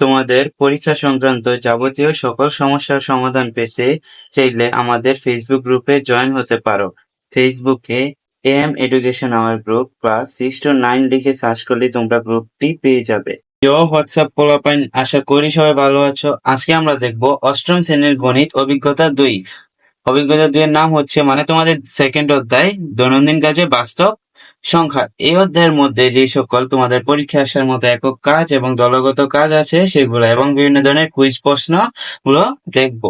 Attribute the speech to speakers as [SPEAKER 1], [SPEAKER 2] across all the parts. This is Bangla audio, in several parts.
[SPEAKER 1] তোমাদের পরীক্ষা সংক্রান্ত যাবতীয় সকল সমস্যার সমাধান পেতে চাইলে আমাদের ফেসবুক গ্রুপে জয়েন হতে পারো। ফেসবুকে এম এডুকেশন আওয়ার গ্রুপ বা সিক্স টু নাইন লিখে সার্চ করলে তোমরা গ্রুপটি পেয়ে যাবে। ইয়ো হোয়াটসঅ্যাপ পোলাপাইন, আশা করি সবাই ভালো আছো। আজকে আমরা দেখব অষ্টম শ্রেণির গণিত অভিজ্ঞতা দুই। অভিজ্ঞতা দুই এর নাম হচ্ছে মানে তোমাদের সেকেন্ড অধ্যায়, দৈনন্দিন কাজে বাস্তব সংখ্যা। এই অধ্যায়ের মধ্যে যে সকল তোমাদের পরীক্ষা আসার মতো একক কাজ এবং দলগত কাজ আছে, সেগুলো এবং বিভিন্ন ধরনের কুইজ প্রশ্নগুলো দেখব।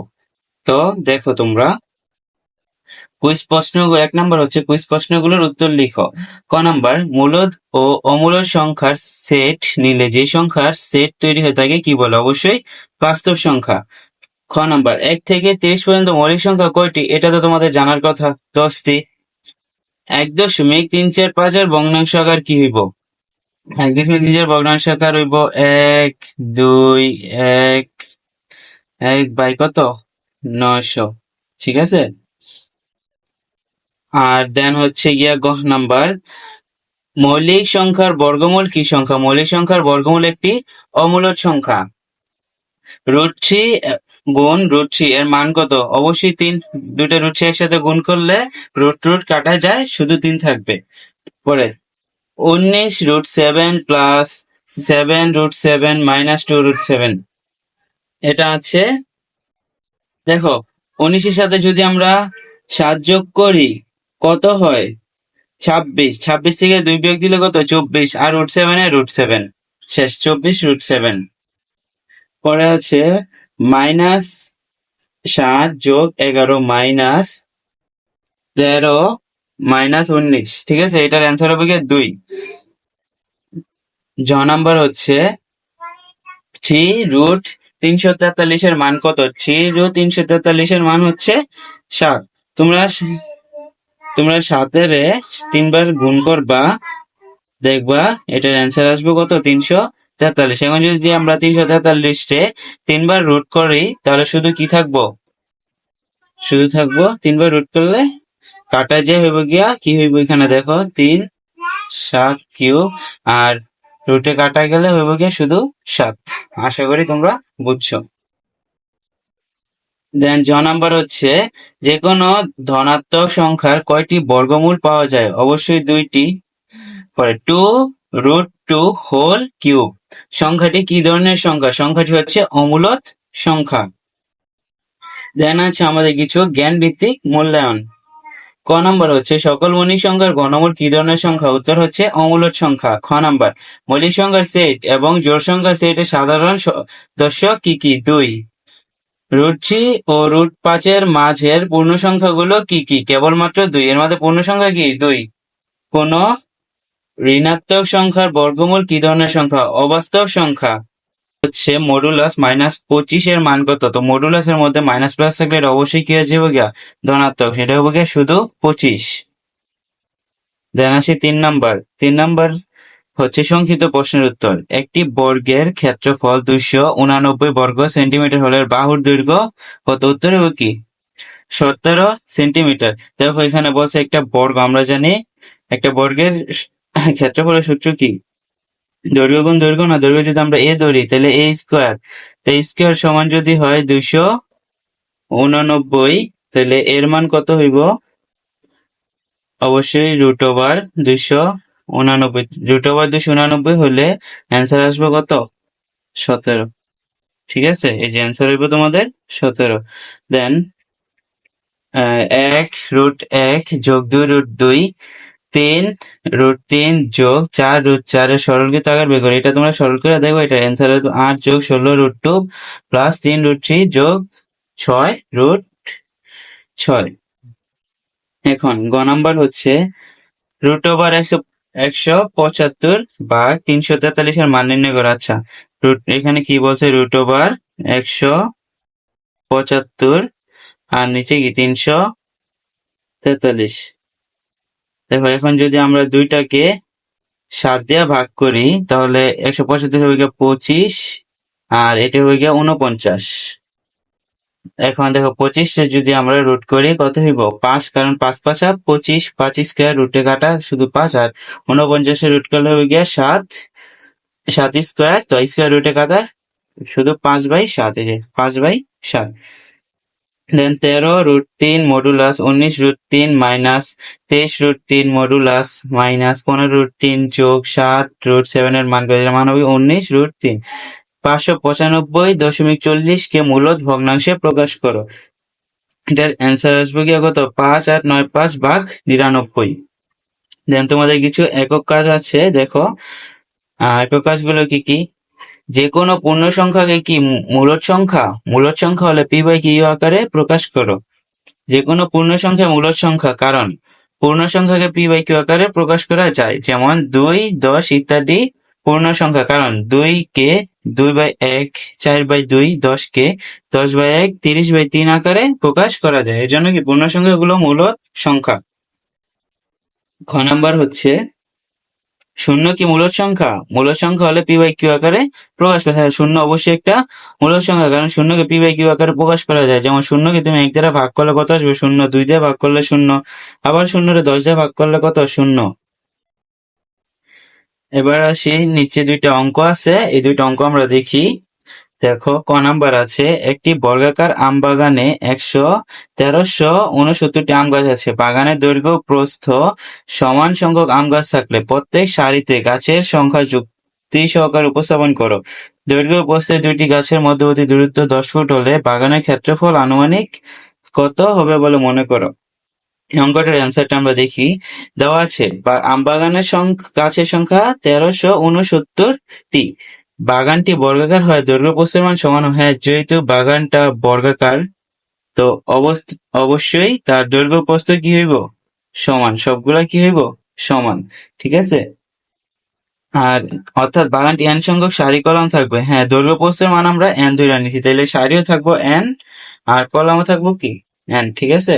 [SPEAKER 1] তো দেখো তোমরা কুইজ প্রশ্ন এক নাম্বার হচ্ছে কুইজ প্রশ্নগুলোর উত্তর লিখো। ক নাম্বার, মূলদ ও অমূলদ সংখ্যার সেট নিলে যে সংখ্যার সেট তৈরি হয়ে থাকে কি বলে? অবশ্যই বাস্তব সংখ্যা। খ নাম্বার, এক থেকে তেইশ পর্যন্ত মৌলিক সংখ্যা কয়টি? এটা তো তোমাদের জানার কথা। দশটি। এক দশমিক তিন চার পাঁচ পাঁচের ভগ্নাংশ আকার কি হইব? এক দশমিক তিন চার ভগ্নাংশ আকার হইব এক, দুই, এক এক বাই কত? নয়শো। ঠিক আছে? আর দেন হচ্ছে গিয়া গহ নাম্বার। মৌলিক সংখ্যার বর্গমূল কি সংখ্যা? মৌলিক সংখ্যার বর্গমূল একটি অমূলদ সংখ্যা। রুট থ্রি গুণ রুট থ্রি, এর মান কত? অবশ্যই তিন দুটো রুট একসাথে গুণ করলে রুট রুট কাটা যায়, শুধু তিন থাকবে। পরে, উনিশ root seven plus seven root seven minus two root seven. এটা আছে, দেখো, উনিশের সাথে যদি আমরা সাত যোগ করি, কত হয়? ছাব্বিশ। ছাব্বিশ থেকে দুই বিয়োগ দিলে কত? চব্বিশ। আর রুট সেভেন রুট সেভেন। শেষ, চব্বিশ রুট সেভেন। পরে আছে মাইনাস সাত যোগ এগারো মাইনাস তেরো মাইনাস উনিশ। ঠিক আছে? এটার অ্যান্সার হবে গিয়ে দুই। জ নাম্বার হচ্ছে থ্রি রুট তিনশো তেতাল্লিশের মান কত? থ্রি রুট তিনশো তেতাল্লিশের মান হচ্ছে সাত। তোমরা তোমরা সাতের তিনবার গুণ করবা, দেখবা, এটার অ্যান্সার আসবে কত? তিনশো তেতাল্লিশ। এখন যদি আমরা তিনশো তেতাল্লিশে তিনবার রুট করি, তাহলে শুধু কি থাকব? শুধু থাকব তিনবার রুট করলে কাটা যে হইব গিয়া, কি হইব এখানে দেখো? তিন, সাত কিউব, আর রুটে কাটা গেলে হইব গিয়া শুধু সাত। আশা করি তোমরা বুঝছ। দেন জ নাম্বার হচ্ছে যে কোনো ধনাত্মক সংখ্যার কয়টি বর্গমূল পাওয়া যায়? অবশ্যই দুইটি। পরে two root two whole cube সংখ্যাটি কি ধরনের সংখ্যা? সংখ্যাটি হচ্ছে অমূলত সংখ্যা। দেন আছে আমাদের কিছু জ্ঞান ভিত্তিক মূল্যায়ন। ক নাম্বার হচ্ছে, সকল মৌলিক সংখ্যার ঘনমূল কি ধরনের সংখ্যা? উত্তর হচ্ছে অমূলত সংখ্যা। খ নম্বর, মৌলিক সংখ্যার সেট এবং জোড় সংখ্যার সেটের সাধারণ সদস্য কি কি? দুই। রুট থ্রি ও রুট পাঁচের মাঝের পূর্ণ সংখ্যাগুলো কি কি? কেবলমাত্র দুই। এর মধ্যে পূর্ণ সংখ্যা কি? দুই। কোন ঋণাত্মক সংখ্যার বর্গমূল কি ধরনের সংখ্যা? অবাস্তব সংখ্যা হচ্ছে মডুলাস মাইনাস পঁচিশ এর মান কত? তো মডুলাস এর মধ্যে মাইনাস প্লাস থাকলে এটা অবশ্যই কি হয়ে যাবে গিয়া? ধনাত্মক। সেটা হবে গিয়া শুধু পঁচিশ। দেন আসি তিন নাম্বার তিন নাম্বার হচ্ছে সংক্ষিপ্ত প্রশ্নের উত্তর। একটি বর্গের ক্ষেত্রফল দুইশো উনানব্বই বর্গ সেন্টিমিটার হলে বাহুর দৈর্ঘ্য কত? উত্তর হবে কি? সতেরো সেন্টিমিটার। দেখো এখানে বলছে একটা বর্গ, আমরা জানি একটা বর্গের ক্ষেত্রফলের সূত্র কি? দৈর্ঘ্য গুণ দৈর্ঘ্য না দৈর্ঘ্য যদি আমরা এ ধরি, তাহলে এ স্কোয়ার তো স্কোয়ার সমান যদি হয় দুইশো উনানব্বই, তাহলে এর মান কত হইব? অবশ্যই রুট ওভার দুইশো উনানব্বই। রুট ওভার দুইশো উনানব্বই হলে অ্যান্সার আসবে কত? সতেরো। ঠিক আছে? এই যে অ্যান্সার হইব তোমাদের সতেরো। দেন এক রুট এক যোগ দুই রুট দুই তিন রুট তিন যোগ চার রুট চারের সরলকৃত আকার বের করে। এটা তোমরা সরল করে দেখো, এটা অ্যান্সার হবে আট যোগ ষোলো রুট টু প্লাস তিন রুট থ্রি যোগ ছয় রুট ছয়। এখন গ নাম্বার হচ্ছে রুট ওভার একশো একশো পঁচাত্তর বা তিনশো তেতাল্লিশের মান নির্ণয় করা। আচ্ছা রুট এখানে কি বলছে? রুট ওভার একশো পঁচাত্তর আর নিচে কি? তিনশো তেতাল্লিশ। দেখো, এখন যদি আমরা দুইটাকে সাত দিয়ে ভাগ করি, তাহলে একশো পঁচাত্তর হয়ে গিয়ে পঁচিশ, আর এটা হয়ে গিয়ে উনপঞ্চাশ এখন দেখো, পঁচিশে যদি আমরা রুট করি, কত হইব? পাঁচ, কারণ পাঁচ পাঁচা পঁচিশ পাঁচ স্কোয়ার রুটে কাটা শুধু পাঁচ, আর উনপঞ্চাশে রুট করলে হয়ে গিয়ে সাত সাত স্কোয়ার তো স্কোয়ার রুটে কাটা শুধু পাঁচ বাই সাত, এই যে পাঁচ বাই সাত। দেন তেরো রুট তিন মডুলাস উনিশ রুট তিন মাইনাস তেইশ রুট তিন মডুলাস মাইনাস পনেরো রুট তিন যোগ সাত রুট সেভেনের মান করে দিলাম মান হবে উনিশ রুট তিন পাঁচশো পঁচানব্বই দশমিক চল্লিশ কে মূলত ভগ্নাংশে প্রকাশ করো। এটার অ্যান্সার আসবে কি কত পাঁচ আট নয় পাঁচ ভাগ নিরানব্বই। দেন তোমাদের কিছু একক কাজ আছে, দেখো। একক কাজগুলো কি কি? যে কোনো পূর্ণ সংখ্যাকে কি মূ- মূলদ সংখ্যা? মূলদ সংখ্যা হলে পি বাই কিউ আকারে প্রকাশ করো। যে কোনো পূর্ণ সংখ্যা মূলদ সংখ্যা, কারণ পূর্ণ সংখ্যাকে পি বাই কিউ আকারে প্রকাশ করা যায়। যেমন দুই, দশ ইত্যাদি পূর্ণ সংখ্যা, কারণ দুই কে দুই বাই এক, চার বাই দুই, দশ কে দশ বাই এক, তিরিশ বাই তিন আকারে প্রকাশ করা যায়। এজন্য কি পূর্ণ সংখ্যাগুলো মূলত সংখ্যা। খ নাম্বার হচ্ছে শূন্য কি মূলদ সংখ্যা? মূল সংখ্যা হলে পি বাই কিউ আকারে প্রকাশ করা যায়। শূন্য অবশ্যই একটা মূল সংখ্যা, কারণ শূন্যকে পি বাই কিউ আকারে প্রকাশ করা যায়। যেমন শূন্যকে তুমি এক দ্বারা ভাগ করলে কত আসবে? শূন্য। দুই দিয়ে ভাগ করলে শূন্য। আবার শূন্যরে দশ দিয়ে ভাগ করলে কত? শূন্য। এবার আসি, নিচে দুইটা অঙ্ক আছে। এই দুইটা অঙ্ক আমরা দেখি। দেখো, ক নাম্বার আছে, একটি বর্গাকার আম বাগানে একশো তেরোশো উনসত্তরটি আম গাছ আছে। বাগানের দৈর্ঘ্য প্রস্থ সমান সংখ্যক আম গাছ থাকলে প্রত্যেক সারিতে গাছের সংখ্যা যুক্তি সহকারে উপস্থাপন করো। দৈর্ঘ্য প্রস্থে দুইটি গাছের মধ্যবর্তী দূরত্ব দশ ফুট হলে বাগানের ক্ষেত্রফল আনুমানিক কত হবে বলে মনে করো? অঙ্কটার অ্যান্সারটা আমরা দেখি। দেওয়া আছে আম বাগানের গাছের সংখ্যা তেরোশো উনসত্তরটি বাগানটি বর্গাকার হয় দৈর্ঘ্য প্রস্থের মান সমান হয় যেহেতু বাগানটা বর্গাকার, তো অবশ্যই তার দৈর্ঘ্য প্রস্থ কি হইব? সমান। সবগুলা কি হইব? সমান। ঠিক আছে? আর অর্থাৎ বাগানটি এন সংখ্যক সারি কলাম থাকবে। হ্যাঁ দৈর্ঘ্য প্রস্থের মান আমরা এন ধরে নিছি। তাহলে সারিও থাকব এন আর কলামও থাকব কি? এন ঠিক আছে?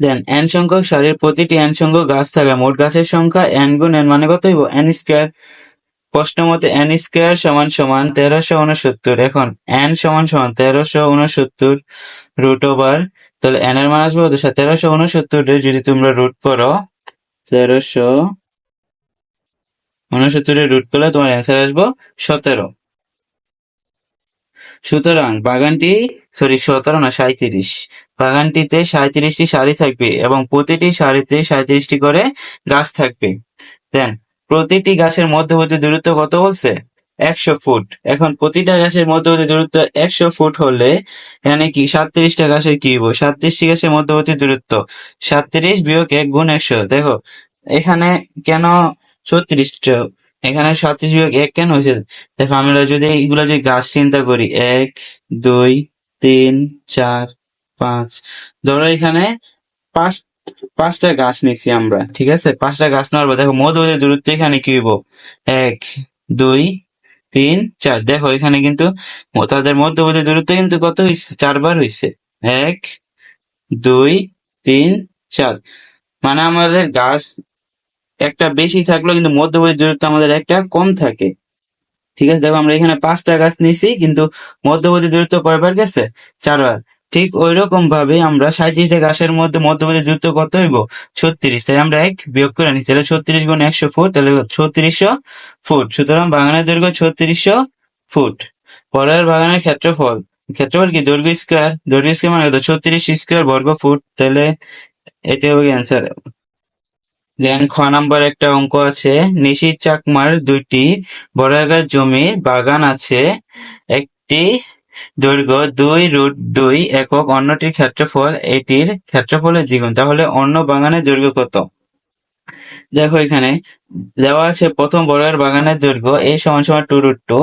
[SPEAKER 1] দেন এন সংখ্যক সারির প্রতিটি এন সংখ্যক গাছ থাকে। মোট গাছের সংখ্যা এন গুণ এন মানে কত হইব? এন স্কোয়ার প্রশ্ন মতে এন স্কোয়ার সমান সমান তেরোশো উনসত্তর। এখন এন সমান সমান তেরোশো উনসত্তর রুট ওভার তাহলে এন এর মান আসবে তেরোশো উনসত্তর যদি তোমরা রুট করো, তেরোশো উনসত্তরের রুট করলে তোমার অ্যান্সার আসব সতেরো। সুতরাং বাগানটি সরি সতেরো না, সাঁইত্রিশ। বাগানটিতে সাঁইত্রিশটি শাড়ি থাকবে এবং প্রতিটি শাড়িতে সাঁইত্রিশটি করে গাছ থাকবে। দেন প্রতিটি গাছের মধ্যবর্তী দূরত্ব কত বলছে? একশো ফুট। এখন প্রতিটা গাছের মধ্যবর্তী দূরত্ব একশো ফুট হলে এখানে কি? সাতত্রিশটা গাছের কি সাতত্রিশটি গাছের মধ্যবর্তী দূরত্ব। সাতত্রিশ বিয়োগ এক গুণ একশো। দেখো, এখানে কেন ছত্রিশটা এখানে সাতত্রিশ বিয়োগ এক কেন হয়েছে? দেখো, আমরা যদি এগুলো যদি গাছ চিন্তা করি, এক, দুই, তিন, চার, পাঁচ। ধরো এখানে পাঁচ পাঁচটা গাছ নিছি আমরা, ঠিক আছে? পাঁচটা গাছ নেওয়ার পর দেখো মধ্যবর্তী দূরত্ব, এখানে কি হইব? এক, দুই, তিন, চার। দেখো, এখানে কিন্তু তাদের মধ্যবর্তী দূরত্ব কিন্তু কত হয়েছে চারবার হয়েছে এক, দুই, তিন, চার। মানে আমাদের গাছ একটা বেশি থাকলেও কিন্তু মধ্যবর্তী দূরত্ব আমাদের একটা কম থাকে। ঠিক আছে? দেখো, আমরা এখানে পাঁচটা গাছ নিয়েছি কিন্তু মধ্যবর্তী দূরত্ব কয়বার গেছে? চারবার। ঠিক ওই রকম ভাবে আমরা সাঁত্রিশটা গাছের মধ্যে মধ্যবর্তী দূরত্ব কত হইব, ছত্রিশ। তাই আমরা এক বিয়োগ করে নিচ্ছি, তাহলে ছত্রিশ গুণ একশো ফুট, তাহলে ছত্রিশশো ফুট। সুতরাং বাগানের দৈর্ঘ্য ছত্রিশশো ফুট। পরের বাগানের ক্ষেত্রফল ক্ষেত্রফল কি? দৈর্ঘ্য স্কোয়ার। দৈর্ঘ্য স্কোয়ার মানে ছত্রিশ স্কোয়ার বর্গ ফুট। তাহলে এটা হবে অ্যান্সার দেন খ নাম্বার একটা অঙ্ক আছে, নিশির চাকমার দুইটি, বর্গাকার জমি, বাগান আছে, একটি দৈর্ঘ্য দুই রুট দুই একক অন্যটির ক্ষেত্রফল, এটির ক্ষেত্রফলের দ্বিগুণ। তাহলে অন্য বাগানের দৈর্ঘ্য কত? দেখো এখানে দেওয়া আছে প্রথম বর্গাকার বাগানের দৈর্ঘ্য এ সমান সমান টু রুট টু।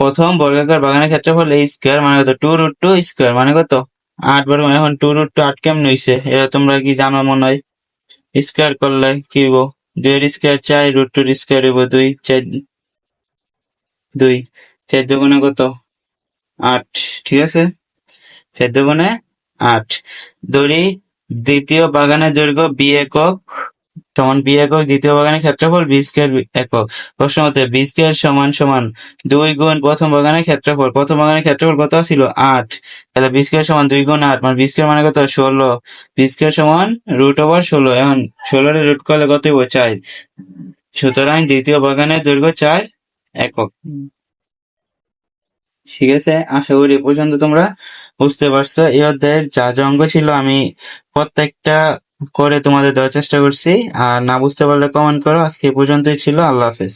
[SPEAKER 1] প্রথম বর্গাকার বাগানের ক্ষেত্রফল এই স্কোয়ার মানে কত? টু রুট টু স্কোয়ার মানে কত? আট বর্গ এখন টু রুট টু আট কেমন হইছে? এটা তোমরা কি জানো মনে হয়? স্কোয়ার করলে কি হইব? দুইয়ের স্কোয়ার চার, রুট টুর স্কোয়ার হইব দুই, চার দুই। চার দুগুণে কত? আট, ঠিক আছে? চার দুগুণে আট। দড়ি, দ্বিতীয় বাগানের দৈর্ঘ্য বি একক, সমান বি একক, দ্বিতীয় বাগানের ক্ষেত্রফল বি স্কোয়ার একক। প্রশ্ন মতে বি স্কোয়ার সমান সমান দুই গুণ প্রথম বাগানের ক্ষেত্রফল। প্রথম বাগানের ক্ষেত্রফল কত ছিল? আট। তাহলে বি স্কোয়ার সমান দুই গুণ আট মানে বি স্কোয়ার মানে কত? ষোলো। বি স্কোয়ার সমান রুট ওভার ষোলো। এখন ষোলোরে রুট করলে কত চার। সুতরাং দ্বিতীয় বাগানের দৈর্ঘ্য চার একক। ঠিক আছে, আশা করি পর্যন্ত তোমরা বুঝতে পারছ। এই অধ্যায়ের যা যা অঙ্গ ছিল আমি প্রত্যেকটা করে তোমাদের দেওয়ার চেষ্টা করছি। আর না বুঝতে পারলে কমেন্ট করো। আজকে পর্যন্তই ছিল। আল্লাহ হাফেজ।